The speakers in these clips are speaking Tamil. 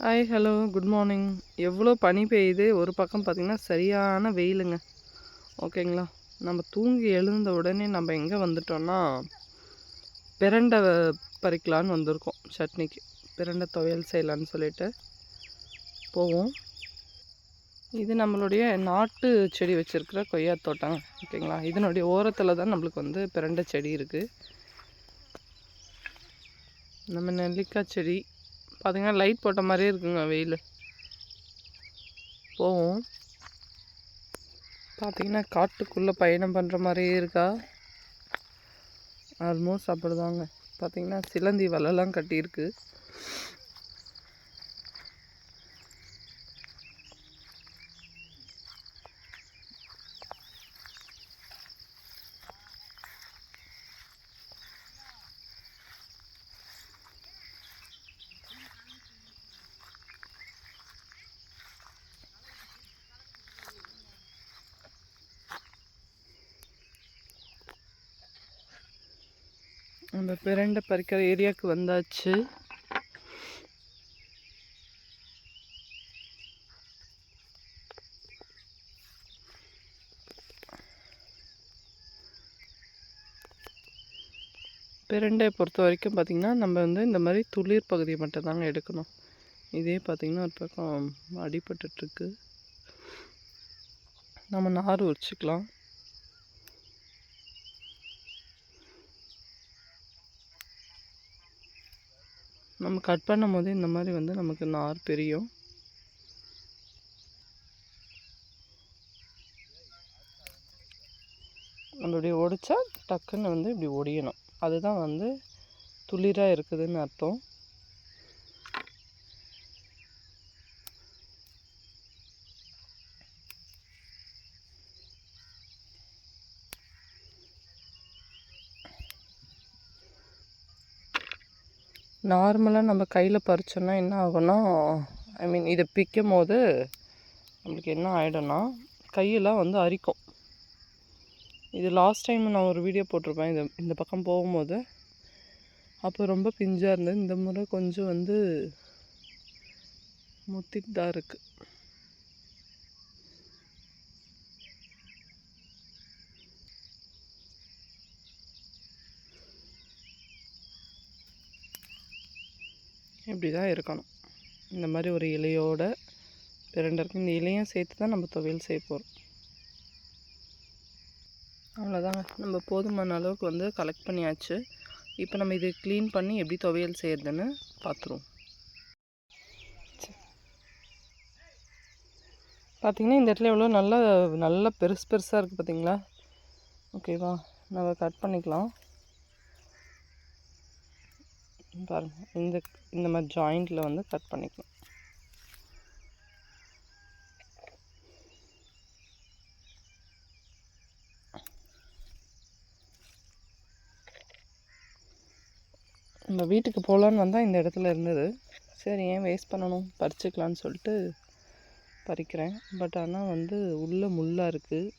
ஹாய் ஹலோ குட் மார்னிங் எவ்வளோ பனி பெய்யுது? ஒரு பக்கம் பார்த்திங்கன்னா சரியான வெயிலுங்க. ஓகேங்களா? நம்ம தூங்கி எழுந்த உடனே நம்ம எங்கே வந்துட்டோம்னா பிரண்டை பறிக்கலான்னு வந்திருக்கோம் சட்னிக்கு. பிரண்டை துவையல் செய்யலான்னு சொல்லிட்டு போவோம். இது நம்மளுடைய நாட்டு செடி வச்சுருக்கிற கொய்யா தோட்டம். ஓகேங்களா? இதனுடைய ஓரத்தில் தான் நம்மளுக்கு வந்து பிரண்டை செடி இருக்குது நம்ம நெல்லிக்காய் செடி பார்த்தீங்கன்னா லைட் போட்ட மாதிரியே இருக்குங்க வெயில். போவோம். பார்த்தீங்கன்னா காட்டுக்குள்ளே பயணம் பண்ணுற மாதிரியே இருக்கா? ஆல்மோஸ்ட் அப்படிதாங்க. பார்த்தீங்கன்னா சிலந்தி வலைலாம் கட்டியிருக்கு. நம்ம பிரண்டை பறிக்கிற ஏரியாவுக்கு வந்தாச்சு. பிரண்டை பொறுத்த வரைக்கும் பார்த்திங்கன்னா நம்ம வந்து இந்த மாதிரி துளிர் பகுதியை மட்டும்தாங்க எடுக்கணும். இதே பார்த்திங்கன்னா ஒரு பக்கம் அடிபட்டுருக்கு நம்ம நார் உரிச்சிக்கலாம். நம்ம கட் பண்ணும் போது இந்த மாதிரி வந்து நமக்கு நார் பெரியும் இப்படி ஒடிச்சா டக்குன்னு வந்து இப்படி ஒடியணும். அதுதான் வந்து துளிராக இருக்குதுன்னு அர்த்தம். நார்மலாக நம்ம கையில் பறிச்சோன்னா என்ன ஆகும்னா ஐ மீன் இதை பிக்கும் போது நம்மளுக்கு என்ன ஆகிடும்னா கையெல்லாம் வந்து அரிக்கும். இது லாஸ்ட் டைம் நான் ஒரு வீடியோ போட்டிருப்பேன். இது இந்த பக்கம் போகும்போது அப்போ ரொம்ப பிஞ்சாக இருந்தது. இந்த முறை கொஞ்சம் வந்து முத்திட்டு தான் இருக்குது இப்படி தான் இருக்கணும். இந்த மாதிரி ஒரு இலையோட பிறண்டருக்கு இந்த இலையும் சேர்த்து தான் நம்ம துவையல் செய்ய போகிறோம் அவ்வளோதாங்க நம்ம போதுமான அளவுக்கு வந்து கலெக்ட் பண்ணியாச்சு. இப்போ நம்ம இது க்ளீன் பண்ணி எப்படி துவையல் செய்கிறதுன்னு பார்த்துருவோம் பார்த்திங்கன்னா இந்த இடத்துல எவ்வளோ நல்லா நல்லா பெருசு பெருசாக இருக்குது பார்த்திங்களா ஓகேவா நம்ம கட் பண்ணிக்கலாம். பாருங்கள் இந்த இந்த மாதிரி ஜாயிண்டில் வந்து கட் பண்ணிக்கலாம் நம்ம வீட்டுக்கு போகலான்னு வந்தால் இந்த இடத்துல இருந்தது. சரி ஏன் வேஸ்ட் பண்ணணும்? பறிச்சுக்கலான்னு சொல்லிட்டு பறிக்கிறேன். பட் ஆனால் வந்து உள்ளே முள்ளாக இருக்குது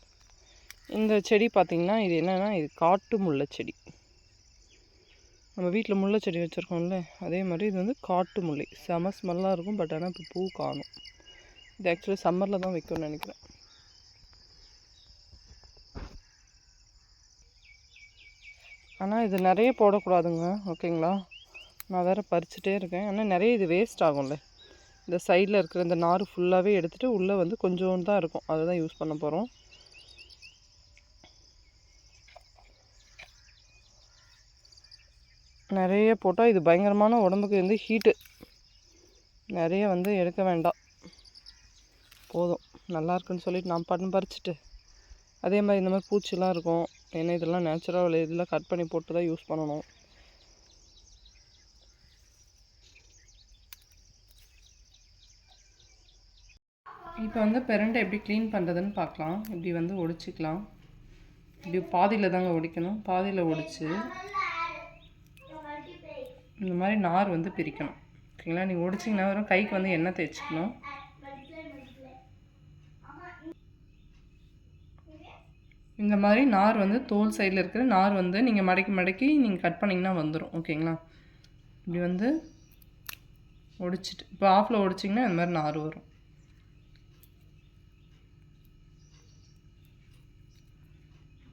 இந்த செடி பார்த்திங்கன்னா இது என்னென்னா இது காட்டு முல்லை செடி. நம்ம வீட்டில் முல்லை செடி வச்சுருக்கோம்ல அதே மாதிரி இது வந்து காட்டு முல்லை. செம ஸ்மெல்லாக இருக்கும் பட் ஆனால் இப்போ பூ காணும். இது ஆக்சுவலி சம்மரில் தான் வைக்கணும்னு நினைக்கிறேன். ஆனால் இது நிறைய போடக்கூடாதுங்க ஓகேங்களா? நான் வேறு பறிச்சுட்டே இருக்கேன். ஆனால் நிறைய இது வேஸ்ட் ஆகும்ல. இந்த சைடில் இருக்கிற இந்த நார் ஃபுல்லாகவே எடுத்துகிட்டு உள்ளே வந்து கொஞ்சோண்டு தான் இருக்கும். அதை தான் யூஸ் பண்ண போகிறோம் நிறைய போட்டால் இது பயங்கரமான உடம்புக்கு வந்து ஹீட்டு நிறைய வந்து எடுக்க வேண்டாம். போதும். நல்லா இருக்குன்னு சொல்லிட்டு நான் பண்ணு பறிச்சுட்டு அதே மாதிரி இந்த மாதிரி பூச்சிலாம் இருக்கும். ஏன்னா இதெல்லாம் நேச்சுரல் இதில் கட் பண்ணி போட்டு தான் யூஸ் பண்ணணும். இப்போ வந்து பெரண்டை எப்படி க்ளீன் பண்ணுறதுன்னு பார்க்கலாம். இப்படி வந்து ஒடிச்சிக்கலாம். இப்படி பாதியில் தாங்க ஒடிக்கணும். பாதியில் ஒடிச்சு இந்த மாதிரி நார் வந்து பிரிக்கணும். ஓகேங்களா? நீங்கள் ஒடிச்சிங்கன்னா வரும் கைக்கு வந்து எண்ணெய் தேய்ச்சிக்கணும். இந்த மாதிரி நார் வந்து தோல் சைடில் இருக்கிற நார் வந்து நீங்கள் மடக்கி மடக்கி நீங்கள் கட் பண்ணிங்கன்னா வந்துடும் ஓகேங்களா? இப்படி வந்து ஒடிச்சிட்டு இப்போ ஆஃபில் ஒடிச்சிங்கன்னா இந்த மாதிரி நார் வரும்.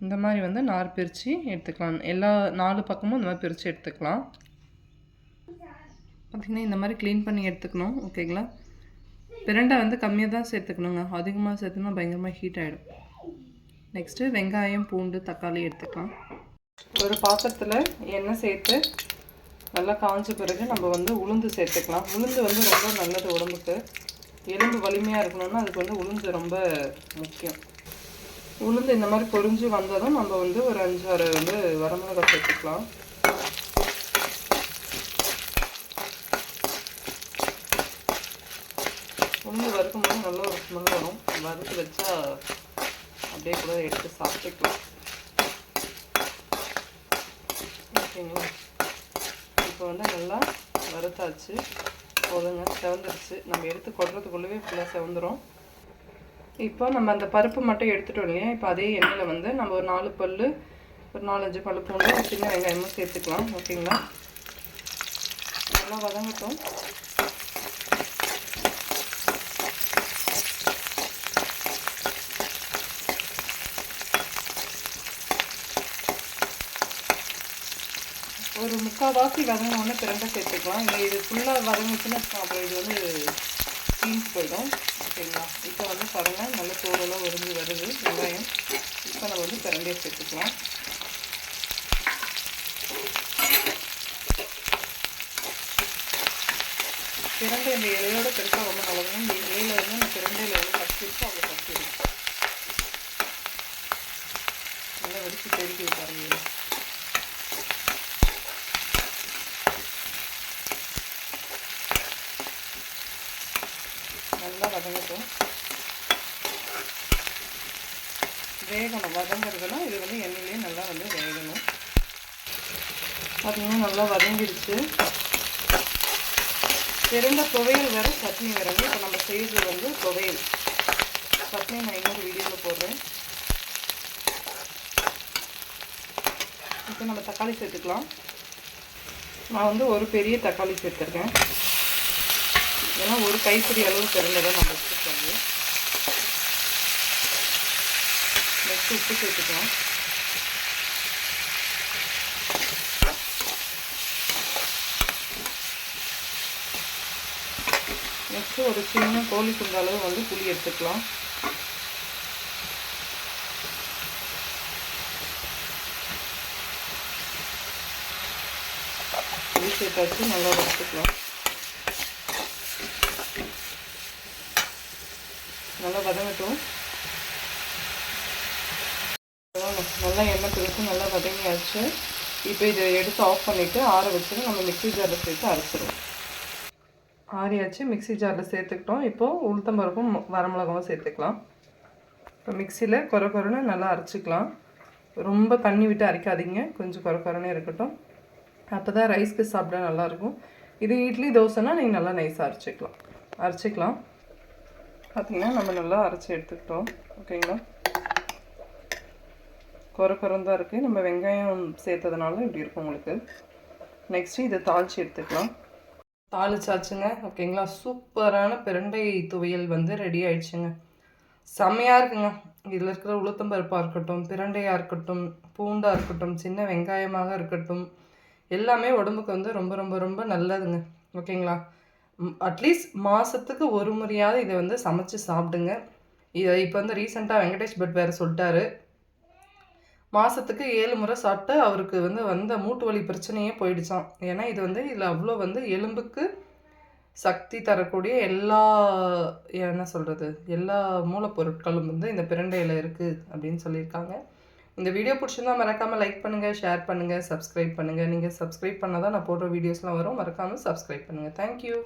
இந்த மாதிரி வந்து நார் பிரித்து எடுத்துக்கலாம். எல்லா நாலு பக்கமும் இந்த மாதிரி பிரித்து எடுத்துக்கலாம். பார்த்திங்கன்னா இந்த மாதிரி க்ளீன் பண்ணி எடுத்துக்கணும் ஓகேங்களா பிரண்டை வந்து கம்மியாக தான் சேர்த்துக்கணுங்க. அதிகமாக சேர்த்துனா பயங்கரமாக ஹீட் ஆகிடும் நெக்ஸ்ட்டு வெங்காயம் பூண்டு தக்காளி எடுத்துக்கலாம். ஒரு பாத்திரத்தில் எண்ணெய் சேர்த்து நல்லா காஞ்ச பிறகு நம்ம வந்து உளுந்து சேர்த்துக்கலாம். உளுந்து வந்து ரொம்ப நல்லது உடம்புக்கு. எலும்பு வலிமையாக இருக்கணும்னா அதுக்கு வந்து உளுந்து ரொம்ப முக்கியம். உளுந்து இந்த மாதிரி பொறிஞ்சு வந்ததும் நம்ம வந்து ஒரு அஞ்சாறு வந்து வரமிளகாய் சேர்த்துக்கலாம் உளுந்து வறுக்கும்போது நல்ல ஒரு ஸ்மெல் வரும் வறுத்து வச்சா அப்படியே கூட எடுத்து சாப்பிட்டுக்கலாம். ஓகேங்களா? இப்போ வந்து நல்லா வறுத்தாச்சு. போதுங்க செவந்துருச்சு. நம்ம எடுத்து கொடுறதுக்குள்ளவே ஃபுல்லாக செவந்துடும் இப்போ நம்ம அந்த பருப்பு மட்டும் எடுத்துட்டோம் இல்லையா? இப்போ அதே எண்ணெயில் வந்து நம்ம ஒரு நாலு பல் ஒரு நாலஞ்சு பல் பூண்டு சின்ன வெங்காயமும் சேர்த்துக்கலாம். ஓகேங்களா? நல்லா வதங்கட்டும் ஒரு முக்கால்வாசி வதங்கினோடனே பிரண்டை சேர்த்துக்கலாம். இல்லை இது ஃபுல்லாக வதங்கிச்சுன்னா அப்புறம் இது வந்து பீன்ஸ் போயிடும். ஓகேங்களா இப்போ வந்து பாருங்கள் நல்ல தோலெல்லாம் உறிஞ்சி வருது வெங்காயம். இப்போ நம்ம வந்து பிரண்டையை சேர்த்துக்கலாம். பிரண்டை இந்த இலையோட பெருசாக ரொம்ப நல்லது இந்த இலையில வந்து இந்த பிரண்டையில் எவ்வளோ கட்டி இருக்கோ அவ்வளோ கட்டி இருக்கும் நல்லா வெடிச்சு பெருக்கி பாருங்க நல்லா வதங்கட்டும் வேகணும். வதங்கிறதுனா இது வந்து எண்ணெயிலே நல்லா வந்து வேகணும். பார்த்தீங்கன்னா நல்லா வதங்கிடுச்சு. திரண்ட துவையல் வேறு சட்னி வேறுங்க இப்போ நம்ம செய்கிறது வந்து துவையல். சட்னி நான் இன்னொரு வீடியோவில் போடுறேன். இப்போ நம்ம தக்காளி சேர்த்துக்கலாம். நான் வந்து ஒரு பெரிய தக்காளி சேர்த்துருக்கேன். ஏன்னா ஒரு கைப்பிடி அளவு திறந்ததை நம்ம வச்சுருக்கோம் நெக்ஸ்ட் உப்பு சேர்த்துக்கலாம் நெக்ஸ்ட்டு ஒரு சின்ன கோழி குண்ட அளவு வந்து புளி எடுத்துக்கலாம். புளி சேர்த்தாச்சு நல்லா வறுத்துக்கலாம் நல்லா வதங்கட்டும். நல்லா எண்ணெய் பிடிச்சி நல்லா வதங்கியாச்சு. இப்போ இதை எடுத்து ஆஃப் பண்ணிவிட்டு ஆற வச்சுட்டு நம்ம மிக்ஸி ஜாரில் சேர்த்து அரைச்சிடுவோம். ஆறியாச்சு மிக்ஸி ஜாரில் சேர்த்துக்கிட்டோம். இப்போது உளுத்தம்பருப்பும் வரமிளகாவும் சேர்த்துக்கலாம். இப்போ மிக்சியில் குறை குறைன்னு நல்லா அரைச்சிக்கலாம். ரொம்ப தண்ணி விட்டு அரைக்காதீங்க. கொஞ்சம் குறை குறைனே இருக்கட்டும். அப்போ தான் ரைஸ்க்கு சாப்பிட நல்லாயிருக்கும். இது இட்லி தோசைனா நீங்கள் நல்லா நைஸாக அரைச்சிக்கலாம். அரைச்சிக்கலாம். பார்த்திங்கன்னா நம்ம நல்லா அரைச்சி எடுத்துக்கிட்டோம். ஓகேங்களா? குறை குறந்தான் இருக்குது நம்ம வெங்காயம் சேர்த்ததுனால இப்படி இருக்கும் உங்களுக்கு. நெக்ஸ்ட்டு இதை தாளித்து எடுத்துக்கலாம். தாளிச்சாச்சுங்க. ஓகேங்களா? சூப்பரான பிரண்டை துவையல் வந்து ரெடி ஆயிடுச்சுங்க. செம்மையாக இருக்குங்க. இதில் இருக்கிற உளுத்தம்பருப்பாக இருக்கட்டும் பிரண்டையாக இருக்கட்டும் பூண்டாக இருக்கட்டும் சின்ன வெங்காயமாக இருக்கட்டும் எல்லாமே உடம்புக்கு வந்து ரொம்ப ரொம்ப ரொம்ப நல்லதுங்க. ஓகேங்களா? அட்லீஸ்ட் மாதத்துக்கு ஒரு முறையாவது இதை வந்து சமைச்சு சாப்பிடுங்க. இதை இப்போ வந்து ரீசெண்டாக வெங்கடேஷ் பட் வேறு சொல்லிட்டாரு. மாதத்துக்கு ஏழு முறை சாப்பிட்டு அவருக்கு வந்து வந்த மூட்டு வலி பிரச்சனையே போயிடுச்சான் ஏன்னா இது வந்து இதில் அவ்வளோ வந்து எலும்புக்கு சக்தி தரக்கூடிய எல்லா என்ன சொல்கிறது எல்லா மூலப்பொருட்களும் வந்து இந்த பிரண்டையில் இருக்குது அப்படின்னு சொல்லியிருக்காங்க. இந்த வீடியோ பிடிச்சிருந்தா மறக்காமல் லைக் பண்ணுங்கள் ஷேர் பண்ணுங்கள் சப்ஸ்கிரைப் பண்ணுங்கள் நீங்கள் சப்ஸ்கிரைப் பண்ணால் தான் நான் போடுற வீடியோஸ்லாம் வரும். மறக்காமல் சப்ஸ்கிரைப் பண்ணுங்கள் தேங்க்யூ